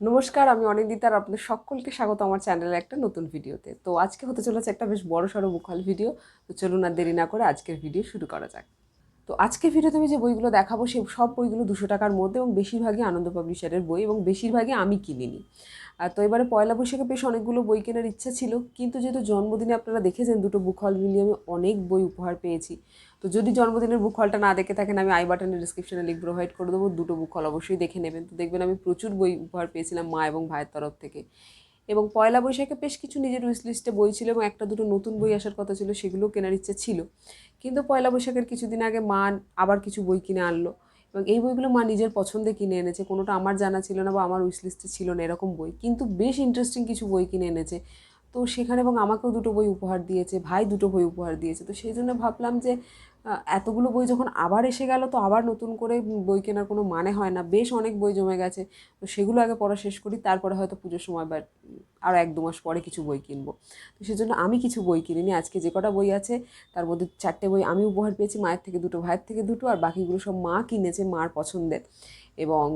নমস্কার, আমি অনিন্দিতা আর আপনাদের সকলকে স্বাগত আমার চ্যানেলে একটা নতুন ভিডিওতে। তো আজকে হতে চলেছে একটা বেশ বড় সড়ো মুখাল ভিডিও। তো চলুন আর দেরি না করে আজকের ভিডিও শুরু করা যাক। তো আজকের ভিডিওতে আমি যে বইগুলো দেখাবো সেই সব বইগুলো দুশো টাকার মধ্যে এবং বেশিরভাগই আনন্দ পাবলিশারের বই এবং বেশিরভাগই আমি কিনিনি। আর তো এবারে পয়লা বৈশাখে বেশ অনেকগুলো বই কেনার ইচ্ছা ছিল, কিন্তু যেহেতু জন্মদিনে আপনারা দেখেছেন দুটো বুক মিলিয়ে আমি অনেক বই উপহার পেয়েছি। তো যদি জন্মদিনের বুক হলটা না দেখে থাকেন, আমি আই বাটনের ডিসক্রিপশনে লিঙ্ক প্রোভাইড করে দেবো, দুটো বুক হল অবশ্যই দেখে নেবেন। তো দেখবেন আমি প্রচুর বই উপহার পেয়েছিলাম মা এবং ভাইয়ের তরফ থেকে। এবং পয়লা বৈশাখে বেশ কিছু নিজের উইশ লিস্টে বই ছিল এবং একটা দুটো নতুন বই আসার কথা ছিল, সেগুলো কেনার ইচ্ছে ছিল। কিন্তু পয়লা বৈশাখের কিছুদিন আগে মা আবার কিছু বই কিনে আনলো এবং এই বইগুলো মা নিজের পছন্দে কিনে এনেছে। কোনোটা আমার জানা ছিল না বা আমার উইশ লিস্টে ছিল না এরকম বই। কিন্তু বেশ ইন্টারেস্টিং কিছু বই কিনে এনেছে। তো সেখানে এবং আমাকেও দুটো বই উপহার দিয়েছে, ভাই দুটো বই উপহার দিয়েছে। তো সেই জন্য ভাবলাম যে এতগুলো বই যখন আবার এসে গেল, তো আবার নতুন করে বই কেনার কোনো মানে হয় না। বেশ অনেক বই জমে গেছে, তো সেগুলো আগে পড়া শেষ করি, তারপরে হয়তো পুজোর সময় বা আরও এক দু মাস পরে কিছু বই কিনবো। তো সেজন্য আমি কিছু বই কিনিনি। আজকে যে কটা বই আছে, তার মধ্যে চারটে বই আমি উপহার পেয়েছি, মায়ের থেকে দুটো, ভাইয়ের থেকে দুটো, আর বাকিগুলো সব মা কিনেছে মার পছন্দের। এবং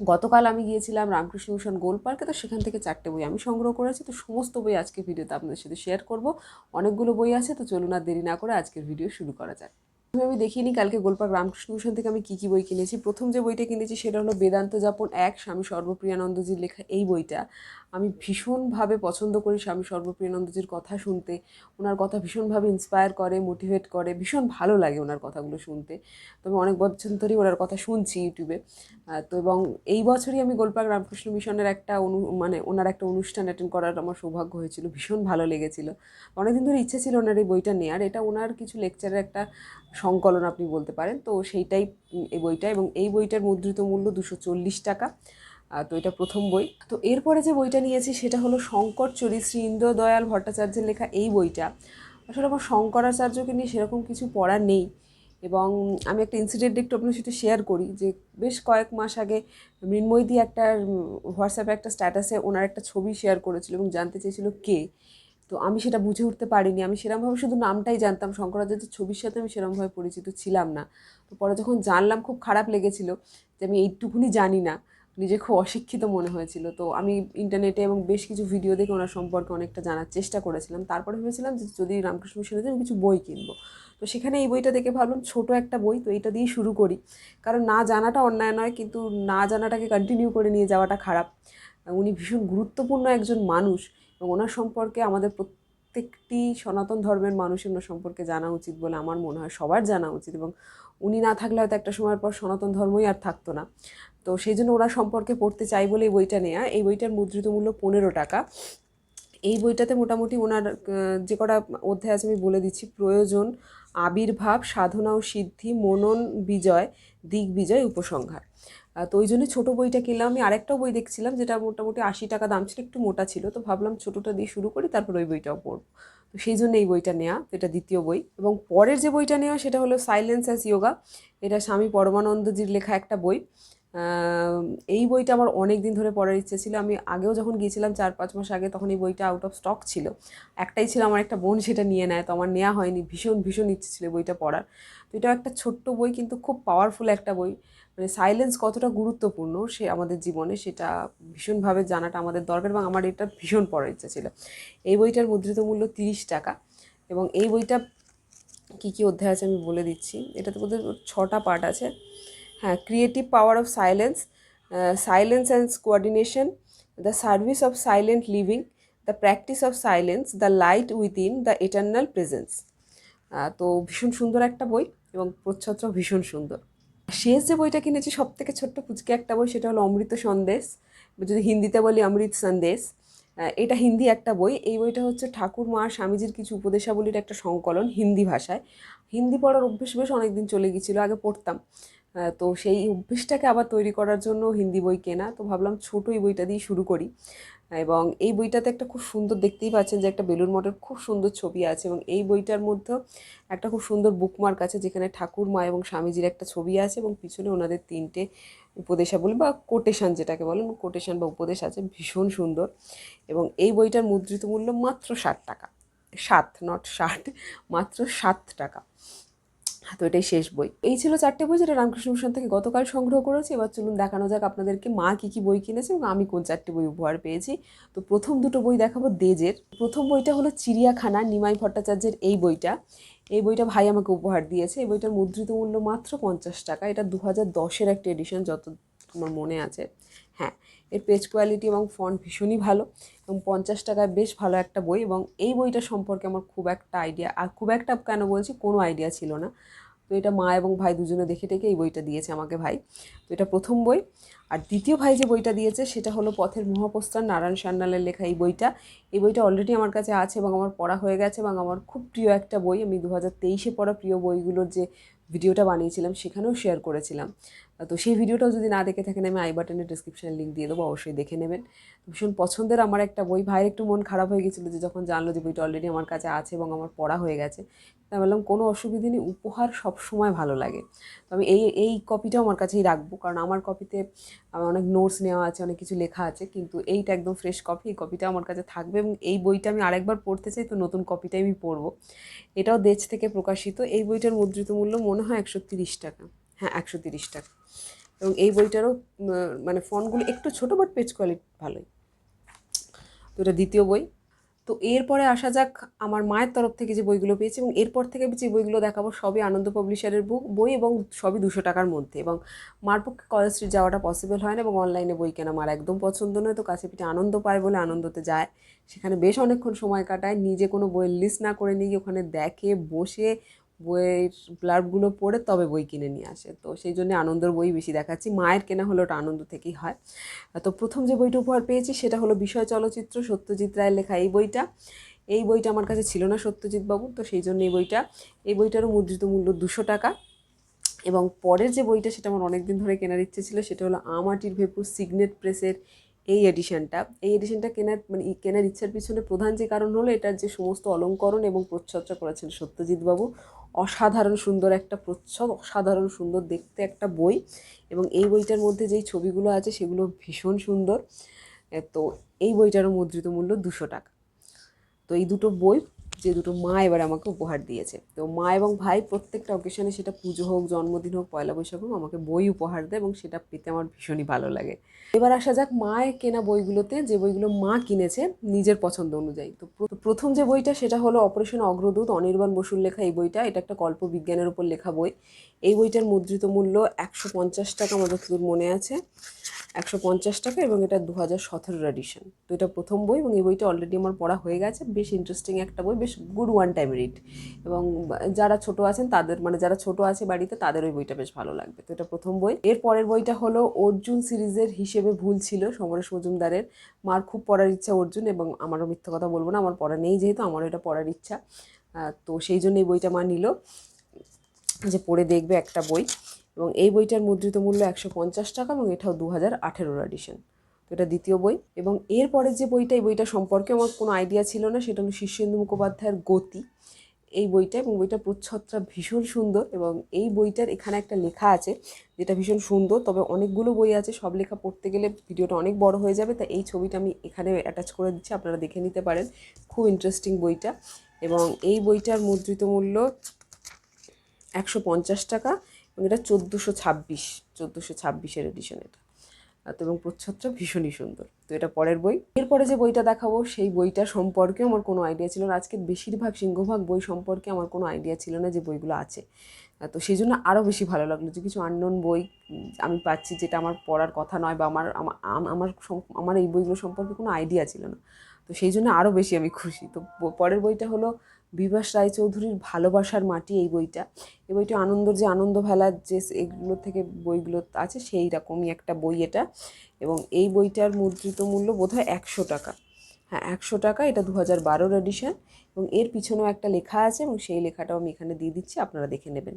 গতকাল আমি গিয়েছিলাম রামকৃষ্ণ মিশন গোল পার্কে, তো সেখান থেকে চারটে বই আমি সংগ্রহ করেছি। তো সমস্ত বই আজকে ভিডিওতে আপনাদের সাথে শেয়ার করব। অনেকগুলো বই আছে, তো চলুন আর দেরি না করে আজকের ভিডিও শুরু করা যাক। প্রথমে আমি দেখিনি, কালকে গোলপাক রামকৃষ্ণ মিশন থেকে আমি কী কী বই কিনেছি। প্রথম যে বইটা কিনেছি সেটা হলো বেদান্ত যাপন এক, স্বামী সর্বপ্রিয়ানন্দজির লেখা এই বইটা। আমি ভীষণভাবে পছন্দ করি স্বামী সর্বপ্রিয়ানন্দজির কথা শুনতে। ওনার কথা ভীষণভাবে ইন্সপায়ার করে মোটিভেট করে, ভীষণ ভালো লাগে ওনার কথাগুলো শুনতে। তো আমি অনেক বছর ধরেই ওনার কথা শুনছি ইউটিউবে। তো এবং এই বছরই আমি গোলপাক রামকৃষ্ণ মিশনের একটা অনু মানে ওনার একটা অনুষ্ঠান অ্যাটেন্ড করার আমার সৌভাগ্য হয়েছিল, ভীষণ ভালো লেগেছিল। অনেকদিন ধরে ইচ্ছে ছিল ওনার এই বইটা নেওয়ার এটা ওনার কিছু লেকচারের একটা সংকলন আপনি বলতে পারেন। তো সেইটাই এই বইটা এবং এই বইটার মুদ্রিত মূল্য দুশো চল্লিশ টাকা। তো এটা প্রথম বই। তো এরপরে যে বইটা নিয়েছি সেটা হলো শঙ্করচরী শ্রী ইন্দ্রদয়াল ভট্টাচার্যের লেখা এই বইটা। আসলে আমার শঙ্করাচার্যকে নিয়ে সেরকম কিছু পড়া নেই এবং আমি একটা ইনসিডেন্ট একটু আপনার সাথে শেয়ার করি যে বেশ কয়েক মাস আগে মৃন্ময়দি একটা হোয়াটসঅ্যাপে একটা স্ট্যাটাসে ওনার একটা ছবি শেয়ার করেছিল এবং জানতে চেয়েছিল কে। তো আমি সেটা বুঝে উঠতে পারিনি। আমি সেরকমভাবে শুধু নামটাই জানতাম। শঙ্করাচার্যের ছবির সাথে আমি সেরকমভাবে পরিচিত ছিলাম না। তো পরে যখন জানলাম, খুব খারাপ লেগেছিল যে আমি এইটুকুনি জানি না। নিজে খুব অশিক্ষিত মনে হয়েছিল। তো আমি ইন্টারনেটে এবং বেশ কিছু ভিডিও দেখে ওনার সম্পর্কে অনেকটা জানার চেষ্টা করেছিলাম। তারপরে ভেবেছিলাম যে যদি রামকৃষ্ণ মিশনে আমি কিছু বই কিনবো। তো সেখানে এই বইটা দেখে ভাবলাম, ছোট একটা বই, তো এইটা দিয়েই শুরু করি। কারণ না জানাটা অন্যায় নয়, কিন্তু না জানাটাকে কন্টিনিউ করে নিয়ে যাওয়াটা খারাপ। উনি ভীষণ গুরুত্বপূর্ণ একজন মানুষ। এবং ওনার সম্পর্কে আমাদের প্রত্যেকটি সনাতন ধর্মের মানুষের ওনার সম্পর্কে জানা উচিত বলে আমার মনে হয়, সবার জানা উচিত এবং উনি না থাকলে হয়তো একটা সময়ের পর সনাতন ধর্মই আর থাকতো না। তো সেই জন্য ওরা সম্পর্কে পড়তে চাই বলে এই বইটা নেওয়া এই বইটার মুদ্রিত মূল্য পনেরো টাকা। এই বইটাতে মোটামুটি ওনার যে কটা অধ্যায় আছে আমি বলে দিচ্ছি। প্রয়োজন, আবির্ভাব, সাধনা ও সিদ্ধি, মনন বিজয় দিক বিজয় উপসংহার। তো ওই জন্য ছোটো বইটা কিনলাম। আমি আরেকটাও বই দেখছিলাম যেটা মোটামুটি আশি টাকা দাম ছিল, একটু মোটা ছিল। তো ভাবলাম ছোটোটা দিয়ে শুরু করি, তারপর ওই বইটাও পড়ব। তো সেই জন্য এই বইটা নেওয়া এটা দ্বিতীয় বই। এবং পরের যে বইটা নেওয়া, সেটা হলো সাইলেন্স অ্যাস ইয়োগা এটা স্বামী পরমানন্দজির লেখা একটা বই। এই বইটা আমার অনেক দিন ধরে পড়ার ইচ্ছে ছিল। আমি আগেও যখন গিয়েছিলাম চার পাঁচ মাস আগে, তখন এই বইটা আউট অফ স্টক ছিল। একটাই ছিল আমার একটা বোন সেটা নিয়ে নেয়, তো আমার নেওয়া হয়নি। ভীষণ ভীষণ ইচ্ছে ছিল বইটা পড়ার। তো এটাও একটা ছোট্ট বই, কিন্তু খুব পাওয়ারফুল একটা বই। মানে সাইলেন্স কতটা গুরুত্বপূর্ণ সে আমাদের জীবনে, সেটা ভীষণভাবে জানাটা আমাদের দরকার এবং আমার এটা ভীষণ পড়ার ইচ্ছে ছিল। এই বইটার মুদ্রিত মূল্য তিরিশ টাকা এবং এই বইটা কী কী অধ্যায় আছে আমি বলে দিচ্ছি। এটাতে বোধহয় ছটা পার্ট আছে। হ্যাঁ creative power of silence silence and coordination the service of silent living the practice of silence the light within the eternal presence তো ভীষণ সুন্দর একটা বই এবং প্রচ্ছদটা ভীষণ সুন্দর। শেষ যে বইটা কিনেছি সব থেকে ছোট্ট পুচকে একটা বই, সেটা হলো অমৃত সন্দেশ। যদি হিন্দিতে বলি অমৃত সন্দেশ এটা হিন্দি একটা বই। এই বইটা হচ্ছে ঠাকুর মা স্বামীজির কিছু উপদেশাবলীর একটা সংকলন হিন্দি ভাষায়। হিন্দি পড়ার অভ্যেস বেশ অনেকদিন চলে গিয়েছিল, আগে পড়তাম। তো সেই অভ্যেসটাকে আবার তৈরি করার জন্য হিন্দি বই কেনা। তো ভাবলাম ছোটো এই বইটা দিয়ে শুরু করি। এবং এই বইটাতে একটা খুব সুন্দর দেখতেই পাচ্ছেন যে একটা বেলুন মঠের খুব সুন্দর ছবি আছে এবং এই বইটার মধ্যেও একটা খুব সুন্দর বুকমার্ক আছে যেখানে ঠাকুর মা এবং স্বামীজির একটা ছবি আছে এবং পিছনে ওনাদের তিনটে উপদেশা উপদেশাবলী বা কোটেশন যেটাকে বলেন কোটেশন বা উপদেশ আছে, ভীষণ সুন্দর। এবং এই বইটার মুদ্রিত মূল্য মাত্র ষাট টাকা। সাত নট ষাট, মাত্র সাত টাকা। তো এটাই শেষ বই। এই ছিল চারটে বই যেটা রামকৃষ্ণ মিশন থেকে গতকাল সংগ্রহ করেছি। এবার চলুন দেখানো যাক আপনাদেরকে মা কী কী বই কিনেছে এবং আমি কোন চারটে বই উপহার পেয়েছি। তো প্রথম দুটো বই দেখাবো দেজের। প্রথম বইটা হলো চিড়িয়াখানা, নিমাই ভট্টাচার্যের এই বইটা। এই বইটা ভাই আমাকে উপহার দিয়েছে। এই বইটার মুদ্রিত মূল্য মাত্র পঞ্চাশ টাকা। এটা দু হাজার দশের একটা এডিশন, যত আমার মনে আছে। হ্যাঁ এর পেজ কোয়ালিটি এবং ফন্ট ভীষণই ভালো এবং পঞ্চাশ টাকায় বেশ ভালো একটা বই এবং এই বইটা সম্পর্কে আমার খুব একটা আইডিয়া আর খুব একটা কেন বলছি কোনো আইডিয়া ছিল না। তো এটা মা এবং ভাই দুজনে দেখে টেকে এই বইটা দিয়েছে আমাকে ভাই। তো এটা প্রথম বই। আর দ্বিতীয় ভাই যে বইটা দিয়েছে সেটা হলো পথের মহাপ্রস্থান নারায়ণ সান্যালের লেখা এই বইটা। এই বইটা অলরেডি আমার কাছে আছে এবং আমার পড়া হয়ে গেছে এবং আমার খুব প্রিয় একটা বই। আমি দু হাজার তেইশে পড়া প্রিয় বইগুলোর যে ভিডিওটা বানিয়েছিলাম সেখানেও শেয়ার করেছিলাম। তো সেই ভিডিওটাও যদি না দেখে থাকেন, আমি আই বাটনের ডিসক্রিপশানে লিঙ্ক দিয়ে দেবো, অবশ্যই দেখে নেবেন। ভীষণ পছন্দের আমার একটা বই। ভাইয়ের একটু মন খারাপ হয়ে গেছিল যে যখন জানলো যে বইটা অলরেডি আমার কাছে আছে এবং আমার পড়া হয়ে গেছে, তা বললাম, কোনো অসুবিধে নেই, উপহার সবসময় ভালো লাগে। তো আমি এই এই কপিটাও আমার কাছেই রাখব, কারণ আমার কপিতে আমার অনেক নোটস নেওয়া আছে, অনেক কিছু লেখা আছে, কিন্তু এইটা একদম ফ্রেশ কপি এই কপিটা আমার কাছে থাকবে এবং এই বইটা আমি আরেকবার পড়তে চাই, তো নতুন কপিটাই আমি পড়ব। এটাও দেশ থেকে প্রকাশিত। এই বইটার মুদ্রিত মূল্য মনে হয় একশো তিরিশ টাকা। হ্যাঁ একশো তিরিশ টাকা। এবং এই বইটারও মানে ফন্টগুলো একটু ছোটো বাট পেজ কোয়ালিটি ভালোই। তো এটা দ্বিতীয় বই। তো এরপরে আসা যাক আমার মায়ের তরফ থেকে যে বইগুলো পেয়েছি, এবং এরপর থেকে যে বইগুলো দেখাবো সবই আনন্দ পাবলিশারের বুক বই এবং সবই দুশো টাকার মধ্যে। এবং মার পক্ষে কলেজ স্ট্রিট যাওয়াটা পসিবল হয় না, এবং অনলাইনে বই কেনা মার একদম পছন্দ নয়। তো কাছে পিঠে আনন্দ পায় বলে আনন্দতে যায়। সেখানে বেশ অনেকক্ষণ সময় কাটায়। নিজে কোনো বইয়ের লিস্ট না করে নিয়ে ওখানে দেখে, বসে বইয়ের ব্লার্বগুলো পড়ে তবে বই কিনে নিয়ে আসে। তো সেই জন্য আনন্দের বই বেশি দেখাচ্ছি। মায়ের কেনা হলো ওটা আনন্দ থেকেই হয়। তো প্রথম যে বইটা উপহার পেয়েছি সেটা হলো বিষয় চলচ্চিত্র সত্যজিৎ রায়ের লেখা এই বইটা। এই বইটা আমার কাছে ছিল না সত্যজিৎ বাবু, তো সেই জন্য এই বইটা। এই বইটারও মুদ্রিত মূল্য দুশো টাকা। এবং পরের যে বইটা সেটা আমার অনেক দিন ধরে কেনার ইচ্ছে ছিল সেটা হলো আমাটির ভেপুর সিগনেট প্রেসের এই এডিশনটা এই এডিশনটা কেনার মানে কেনার ইচ্ছার পিছনে প্রধান যে কারণ হলো এটার যে সমস্ত অলঙ্করণ এবং প্রচ্ছদটা করেছেন সত্যজিৎবাবু, অসাধারণ সুন্দর একটা প্রচ্ছদ, অসাধারণ সুন্দর দেখতে একটা বই এবং এই বইটার মধ্যে যেই ছবিগুলো আছে সেগুলো ভীষণ সুন্দর। তো এই বইটারও মুদ্রিত মূল্য দুশো টাকা। তো এই দুটো বই যে দুটো মা এবার আমাকে উপহার দিয়েছে। তো মা এবং ভাই প্রত্যেকটা অকেশনে সেটা পুজো হোক, জন্মদিন হোক, পয়লা বৈশাখ হোক, আমাকে বই উপহার দেয় এবং সেটা পেতে আমার ভীষণই ভালো লাগে। এবার আসা যাক মায়ের কেনা বইগুলোতে, যে বইগুলো মা কিনেছে নিজের পছন্দ অনুযায়ী। তো প্রথম যে বইটা সেটা হলো অপারেশন অগ্রদূত, অনির্বাণ বসুর লেখা এই বইটা। এটা একটা কল্প বিজ্ঞানের উপর লেখা বই। এই বইটার মুদ্রিত মূল্য একশো পঞ্চাশ টাকা আমার যতদূর মনে আছে। একশো পঞ্চাশ টাকা এবং এটা দু হাজার সতেরোর এডিশন তো এটা প্রথম বই এবং এই বইটা অলরেডি আমার পড়া হয়ে গেছে। বেশ ইন্টারেস্টিং একটা বই, বেশ গুড ওয়ান টাইম রিড এবং যারা ছোট আছেন, তাদের মানে যারা ছোট আছে বাড়িতে, তাদের ওই বইটা বেশ ভালো লাগবে। তো এটা প্রথম বই। এর পরের বইটা হলো অর্জুন সিরিজের হিসেবে ভুল ছিল, সমরেশ মজুমদারের। মার খুব পড়ার ইচ্ছা অর্জুন এবং আমারও মিথ্যা কথা বলব না, আমার পড়া নেই যেহেতু, আমারও এটা পড়ার ইচ্ছা। তো সেই জন্য এই বইটা মা নিল। যে পড়ে দেখবে একটা বই। এবং এই বইটার মুদ্রিত মূল্য একশো পঞ্চাশ টাকা এবং এটাও দু হাজার আঠেরোর এডিশন তো এটা দ্বিতীয় বই। এবং এরপরে যে বইটা, এই বইটা সম্পর্কে আমার কোনো আইডিয়া ছিল না, সেটা হলো শীর্ষেন্দু মুখোপাধ্যায়ের গতি। এই বইটা এবং বইটা প্রচ্ছদটা ভীষণ সুন্দর এবং এই বইটার এখানে একটা লেখা আছে যেটা ভীষণ সুন্দর, তবে অনেকগুলো বই আছে, সব লেখা পড়তে গেলে ভিডিওটা অনেক বড় হয়ে যাবে, তাই এই ছবিটা আমি এখানে অ্যাটাচ করে দিচ্ছি, আপনারা দেখে নিতে পারেন। খুব ইন্টারেস্টিং বইটা। এবং এই বইটার মুদ্রিত মূল্য একশো পঞ্চাশ টাকা। এটা চোদ্দোশো ছাব্বিশ, চোদ্দোশো ছাব্বিশের এডিশন এটা। তো এবং প্রচ্ছদটা ভীষণই সুন্দর। তো এটা পরের বই। এরপরে যে বইটা দেখাবো, সেই বইটা সম্পর্কে আমার কোনো আইডিয়া ছিল না। আজকে বেশিরভাগ সিংহভাগ বই সম্পর্কে আমার কোনো আইডিয়া ছিল না যে বইগুলো আছে। তো সেই জন্য আরও বেশি ভালো লাগল যে কিছু আননোন বই আমি পাচ্ছি যেটা আমার পড়ার কথা নয় বা আমার আমার আমার এই বইগুলো সম্পর্কে কোনো আইডিয়া ছিল না। তো সেই জন্য আরও বেশি আমি খুশি। তো পরের বইটা হলো বিভাস রায়চৌধুরীর ভালোবাসার মাটি এই বইটা। এই বইটা আনন্দর যে আনন্দ ভেলার যে এগুলো থেকে বইগুলো আছে সেই রকমই একটা বই এটা। এবং এই বইটার মুদ্রিত মূল্য বোধহয় একশো টাকা। হ্যাঁ একশো টাকা, এটা দু হাজার বারোর এডিশন এবং এর পিছনেও একটা লেখা আছে এবং সেই লেখাটাও আমি এখানে দিয়ে দিচ্ছি, আপনারা দেখে নেবেন।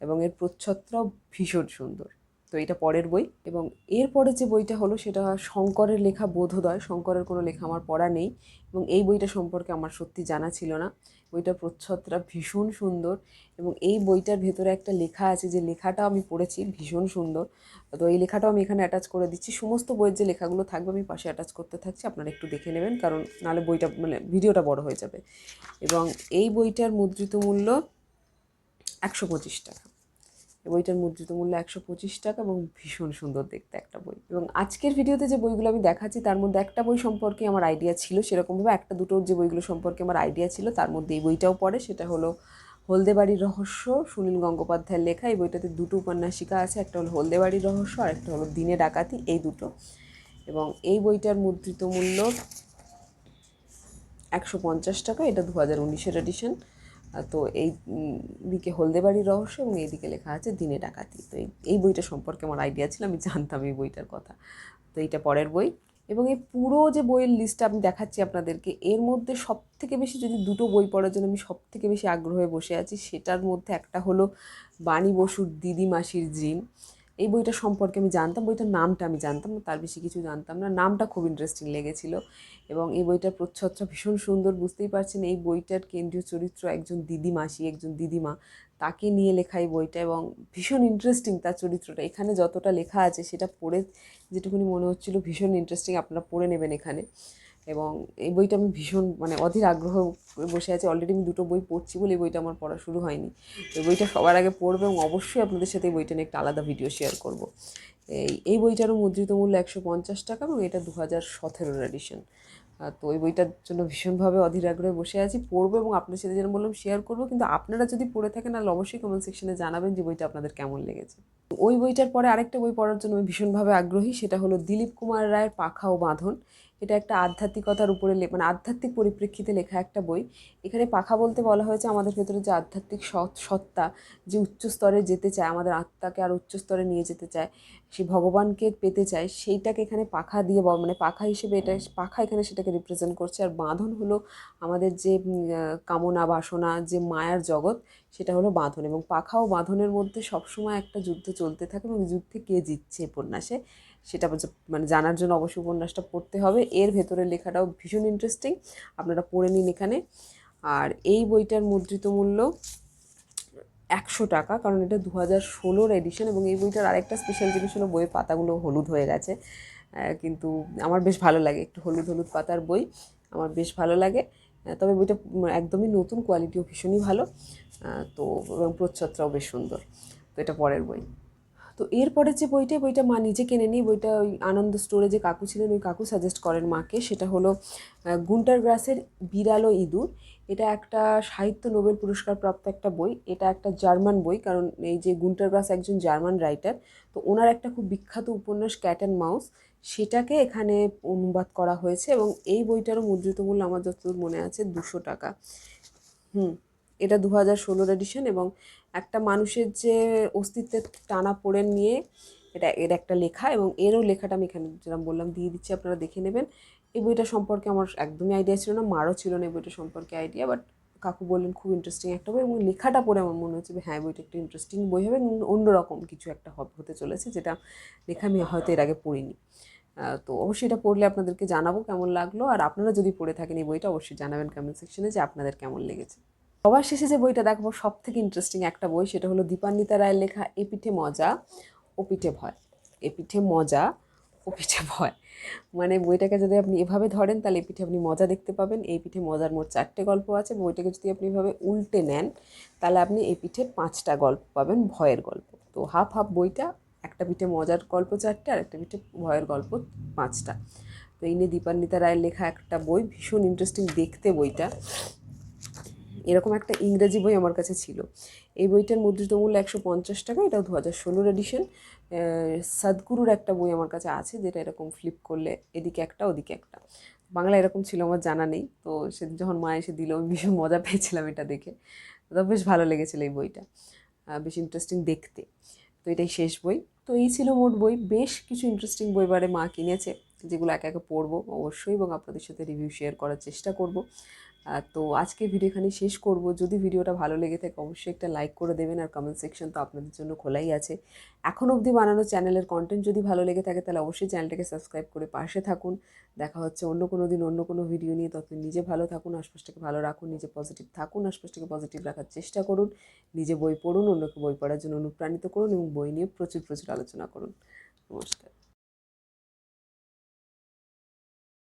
এবং এর প্রচ্ছদটাও ভীষণ সুন্দর। তো এটা পরের বই এবং এরপরে যে বইটা হলো সেটা শঙ্করের লেখা বোধোদয়। শঙ্করের কোনো লেখা আমার পড়া নেই এবং এই বইটা সম্পর্কে আমার সত্যি জানা ছিল না। বইটার প্রচ্ছদটা ভীষণ সুন্দর এবং এই বইটার ভেতরে একটা লেখা আছে যে লেখাটাও আমি পড়েছি ভীষণ সুন্দর। তো এই লেখাটাও আমি এখানে অ্যাটাচ করে দিচ্ছি। সমস্ত বইয়ের যে লেখাগুলো থাকবে আমি পাশে অ্যাটাচ করতে থাকছি, আপনারা একটু দেখে নেবেন কারণ নাহলে বইটা মানে ভিডিওটা বড় হয়ে যাবে। এবং এই বইটার মুদ্রিত মূল্য একশো পঁচিশ টাকা। বইটার মুদ্রিত মূল্য একশো পঁচিশ টাকা এবং ভীষণ সুন্দর দেখতে একটা বই। এবং আজকের ভিডিওতে যে বইগুলো আমি দেখাচ্ছি, তার মধ্যে একটা বই সম্পর্কে আমার আইডিয়া ছিল, সেরকমভাবে একটা দুটোর যে বইগুলো সম্পর্কে আমার আইডিয়া ছিল, তার মধ্যে এই বইটাও পড়ে, সেটা হলো হলদেবাড়ির রহস্য, সুনীল গঙ্গোপাধ্যায়ের লেখা। এই বইটাতে দুটো উপন্যাসিকা আছে, একটা হলো হলদেবাড়ির রহস্য আর একটা হলো দিনে ডাকাতি, এই দুটো। এবং এই বইটার মুদ্রিত মূল্য একশো পঞ্চাশ টাকা, এটা দু হাজার উনিশের এডিশন তো এই দিকে হলদেবাড়ির রহস্য এবং এইদিকে লেখা আছে দিনে ডাকাতি। তো এই এই বইটা সম্পর্কে আমার আইডিয়া ছিল, আমি জানতাম এই বইটার কথা। তো এইটা পরের বই। এবং এই পুরো যে বইয়ের লিস্টটা আমি দেখাচ্ছি আপনাদেরকে, এর মধ্যে সব থেকে বেশি যদি দুটো বই পড়ার জন্য আমি সব থেকে বেশি আগ্রহে বসে আছি, সেটার মধ্যে একটা হলো বাণী বসুর দিদি মাসির জিন। এই বইটা সম্পর্কে আমি জানতাম, বইটার নামটা আমি জানতাম না, তার বেশি কিছু জানতাম না। নামটা খুব ইন্টারেস্টিং লেগেছিল এবং এই বইটার প্রচ্ছদটা ভীষণ সুন্দর, বুঝতেই পারছেন এই বইটার কেন্দ্রীয় চরিত্র একজন দিদি মাসি একজন দিদিমা, তাকে নিয়ে লেখা এই বইটা এবং ভীষণ ইন্টারেস্টিং তার চরিত্রটা। এখানে যতটা লেখা আছে সেটা পড়ে যেটুকুনি মনে হচ্ছিল ভীষণ ইন্টারেস্টিং আপনারা পড়ে নেবেন এখানে। এবং এই বইটা আমি ভীষণ মানে অধীর আগ্রহ বসে আছি। অলরেডি আমি দুটো বই পড়ছি বলে এই বইটা আমার পড়া শুরু হয়নি। এই বইটা সবার আগে পড়বে এবং অবশ্যই আপনাদের সাথে এই বইটা নিয়ে একটা আলাদা ভিডিও শেয়ার করব। এই এই বইটারও মুদ্রিত মূল্য একশো পঞ্চাশ টাকা এবং এটা দু হাজার সতেরোর এডিশন তো ওই বইটার জন্য ভীষণভাবে অধীর আগ্রহে বসে আছি। পড়ব এবং আপনার সাথে যেন বললাম শেয়ার করব। কিন্তু আপনারা যদি পড়ে থাকেন, তাহলে অবশ্যই কমেন্ট সেকশনে জানাবেন যে বইটা আপনাদের কেমন লেগেছে। ওই বইটার পরে আরেকটা বই পড়ার জন্য আমি ভীষণভাবে আগ্রহী, সেটা হলো দিলীপ কুমার রায়ের পাখা ও বাঁধন। এটা একটা আধ্যাত্মিকতার উপরে মানে আধ্যাত্মিক পরিপ্রেক্ষিতে লেখা একটা বই। এখানে পাখা বলতে বলা হয়েছে আমাদের ভেতরে যে আধ্যাত্মিক সত্তা যে উচ্চ স্তরে যেতে চায়, আমাদের আত্মাকে আর উচ্চ স্তরে নিয়ে যেতে চায়, সে ভগবানকে পেতে চায়, সেইটাকে এখানে পাখা দিয়ে মানে পাখা হিসেবে এটা পাখা এখানে সেটাকে রিপ্রেজেন্ট করছে। আর বাঁধন হলো আমাদের যে কামনা, বাসনা, যে মায়ার জগৎ, সেটা হলো বাঁধন। এবং পাখা ও বাঁধনের মধ্যে সবসময় একটা যুদ্ধ চলতে থাকে এবং যুদ্ধে কে জিতছে উপন্যাসে? সেটা মানে জানার জন্য অবশ্যই উপন্যাসটা পড়তে হবে। এর ভেতরের লেখাটাও ভীষণ ইন্টারেস্টিং আপনারা পড়ে নিন এখানে। আর এই বইটার মুদ্রিত মূল্য একশো টাকা, কারণ এটা দু হাজার ষোলোর এডিশন এবং এই বইটার আরেকটা স্পেশাল জিনিস হলো বইয়ের পাতাগুলো হলুদ হয়ে গেছে। কিন্তু আমার বেশ ভালো লাগে একটু হলুদ হলুদ পাতার বই, আমার বেশ ভালো লাগে। তবে বইটা একদমই নতুন কোয়ালিটিও ভীষণই ভালো। তো, এবং প্রচ্ছদটাও বেশ সুন্দর। তো এটা পরের বই। তো এরপরে যে বইটা বইটা মা নিজে কেনে নিই বইটা ওই আনন্দ স্টোরে যে কাকু ছিলেন, ওই কাকু সাজেস্ট করেন মাকে। সেটা হলো গুন্টার গ্রাসের বিড়াল ইঁদুর। এটা একটা সাহিত্য নোবেল পুরস্কার প্রাপ্ত একটা বই। এটা একটা জার্মান বই, কারণ এই যে গুন্টার গ্রাস একজন জার্মান রাইটার তো ওনার একটা খুব বিখ্যাত উপন্যাস ক্যাট অ্যান্ড মাউস সেটাকে এখানে অনুবাদ করা হয়েছে এবং এই বইটারও মুদ্রিত মূল্য আমার যতদূর মনে আছে দুশো টাকা। হুম, এটা দু হাজার ষোলোর এডিশন এবং একটা মানুষের যে অস্তিত্বের টানা পড়ে নিয়ে এটা এর একটা লেখা এবং এরও লেখাটা আমি এখানে যেরকম বললাম দিয়ে দিচ্ছি, আপনারা দেখে নেবেন। এই বইটা সম্পর্কে আমার একদমই আইডিয়া ছিল না, মারও ছিল না এই বইটা সম্পর্কে আইডিয়া বাট কাকু বললেন, খুব ইন্টারেস্টিং একটা বই এবং লেখাটা পড়ে আমার মনে হচ্ছে হ্যাঁ বইটা একটা ইন্টারেস্টিং বই হবে অন্যরকম কিছু একটা হতে চলেছে, যেটা লেখা আমি হয়তো এর আগে পড়িনি। তো অবশ্যই এটা পড়লে আপনাদেরকে জানাব কেমন লাগল, আর আপনারা যদি পড়ে থাকেন এই বইটা, অবশ্যই জানাবেন কমেন্ট সেকশনে যে আপনাদের কেমন লেগেছে। সবার শেষে যে বইটা দেখাবো সব থেকে ইন্টারেস্টিং একটা বই সেটা হলো দীপান্বিতা রায়ের লেখা এ পিঠে মজা, ও পিঠে ভয়। এ পিঠে মজা, ও পিঠে ভয়। মানে বইটাকে যদি আপনি এভাবে ধরেন, তাহলে এই পিঠে আপনি মজা দেখতে পাবেন। এই পিঠে মজার মোট চারটে গল্প আছে। বইটাকে যদি আপনি এভাবে উল্টে নেন, তাহলে আপনি এই পিঠে পাঁচটা গল্প পাবেন ভয়ের গল্প। তো হাফ হাফ বইটা, একটা পিঠে মজার গল্প চারটে, আর একটা পিঠে ভয়ের গল্প পাঁচটা। তো এই নিয়ে দীপান্বিতা রায়ের লেখা একটা বই, ভীষণ ইন্টারেস্টিং দেখতে বইটা। এরকম একটা ইংরেজি বই আমার কাছে ছিল। এই বইটার মুদ্রিত মূল্য একশো পঞ্চাশ টাকা, এটাও দু হাজার ষোলোর এডিশন সদ্গুরুর একটা বই আমার কাছে আছে, যেটা এরকম ফ্লিপ করলে এদিকে একটা, ওদিকে একটা। বাংলা এরকম ছিল আমার জানা নেই, তো সেদিন যখন মা এসে দিল, আমি ভীষণ মজা পেয়েছিলাম এটা দেখে। তো বেশ ভালো লেগেছিলো এই বইটা বেশ ইন্টারেস্টিং দেখতে। তো এটাই শেষ বই। তো এই ছিল মোট বই, বেশ কিছু ইন্টারেস্টিং বই বারে মা কিনেছে, যেগুলো একে একে পড়ব অবশ্যই এবং আপনাদের সাথে রিভিউ শেয়ার করার চেষ্টা করব। তো আজকে ভিডিও এখানে শেষ করব। যদি ভিডিওটা ভালো লেগে থাকে, অবশ্যই একটা লাইক করে দেবেন আর কমেন্ট সেকশন তো আপনাদের জন্য খোলাই আছে। এখন অবধি বানানো চ্যানেলের কন্টেন্ট যদি ভালো লেগে থাকে, তাহলে অবশ্যই চ্যানেলটাকে সাবস্ক্রাইব করে পাশে থাকুন। দেখা হচ্ছে অন্য কোনো দিন অন্য কোনো ভিডিও নিয়ে। ততদিন নিজে ভালো থাকুন, আশপাশটাকে ভালো রাখুন, নিজে পজিটিভ থাকুন, আশপাশটাকে পজিটিভ রাখার চেষ্টা করুন। নিজে বই পড়ুন, অন্যকে বই পড়ার জন্য অনুপ্রাণিত করুন এবং বই নিয়ে প্রচুর প্রচুর আলোচনা করুন। নমস্কার।